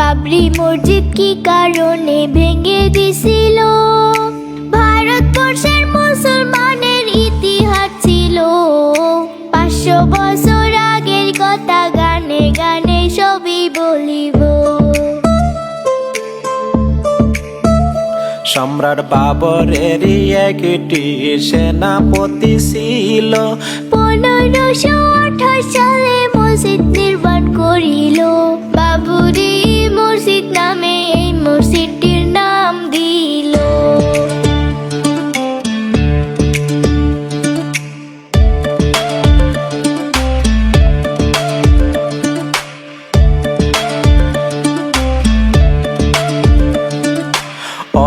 বাবরি মসজিদ কি কারণে ভেঙে দিছিল? ভারতবর্ষের মুসলমানের ইতিহাস ছিল। পাঁচশো বছর আগের কথা গানে গানে সবই বলিব। সম্রাট বাবরের একটি সেনাপতি ছিল। পনেরোশো আঠাশ সালে মসজিদ নির্মাণ করিল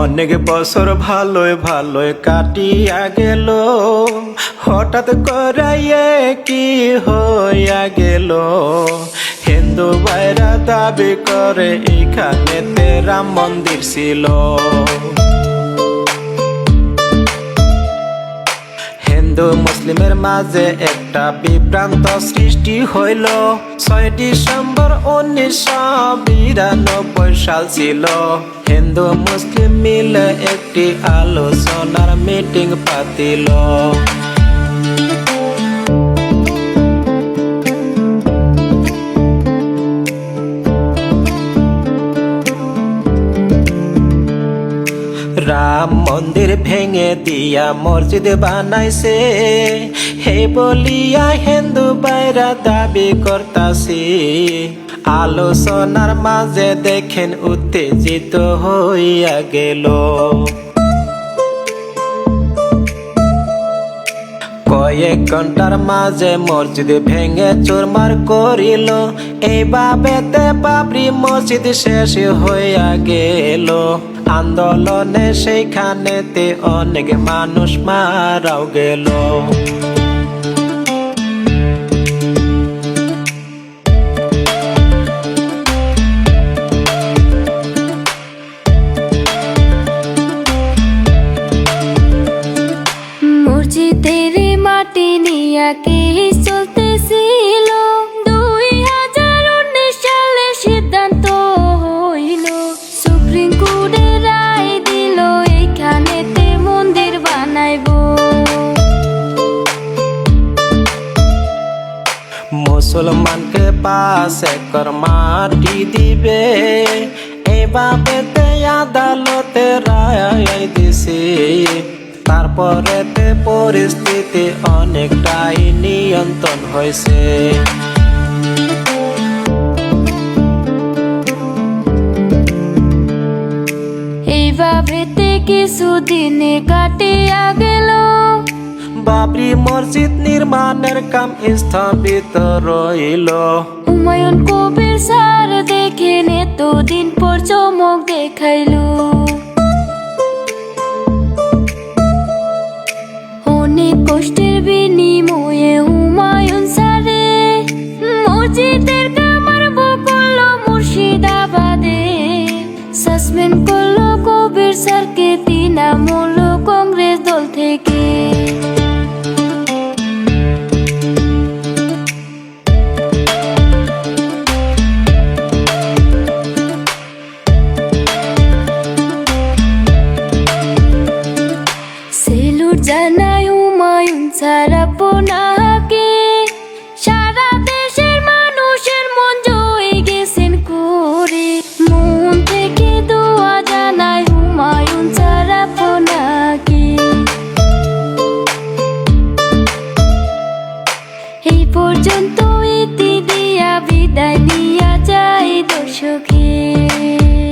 অনেক বছর ভালোয় ভালোয় কাটিয়া গেল। হঠাৎ করাইয়ে কি হইয়া গেল? হিন্দু ভাইরা দাবি করে এখানে রাম মন্দির ছিল। হিন্দু মুসলিমের মাঝে একটা বিভ্রান্ত সৃষ্টি হইল। ছয় ডিসেম্বর উনিশশো বিরানব্বই সাল ছিল। হিন্দু মুসলিম মিলে একটি আলোচনার মিটিং পাতিল। রাম মন্দির ভেঙে দিয়া মসজিদ বানাইছে। হে বলিয়া হিন্দু বাইরা দাবি করতাছি। আলোচনার মাঝে দেখেন উত্তেজিত হইয়া গেল। কয়েক ঘণ্টার মাঝে মসজিদ ভেঙে চোরমার করিল। এইভাবেতে বাবরি মসজিদ শেষ হইয়া গেল। আন্দোলনে সেইখানেতে অনেক মানুষ মারাও গেল। নিয়ে কেস চলতেছিল। দুই হাজার উনিশ সালে সিদ্ধান্ত হইল। সুপ্রিম কোর্টের রায় দিল এখানেতে মন্দির বানাইবো। মুসলমানকে পাঁচ একর মাটি দিবে। এভাবে আদালতে রায় দিছে। তারপরে পরিস্থিতি অনেকটাই নিয়ন্ত্রণ হয়েছে। এইভাবে কিছুদিনে কাটিয়া গেল। বাবরি মসজিদ নির্মাণের কাম স্থগিত রইল। হুমায়ুন কবির স্যার দেখেন এতদিন পর চমক দেখাইলো। অনেক ছাড়া পোনাকে সারা দেশের মানুষের মন জয়ে গেছেন করে। মন থেকে দোয়া জানাই হুমায়ুন ছাড়া পোনাকে এই পর্যন্ত ইতি দিয়া বিদায় নিয়া যায় দর্শকের।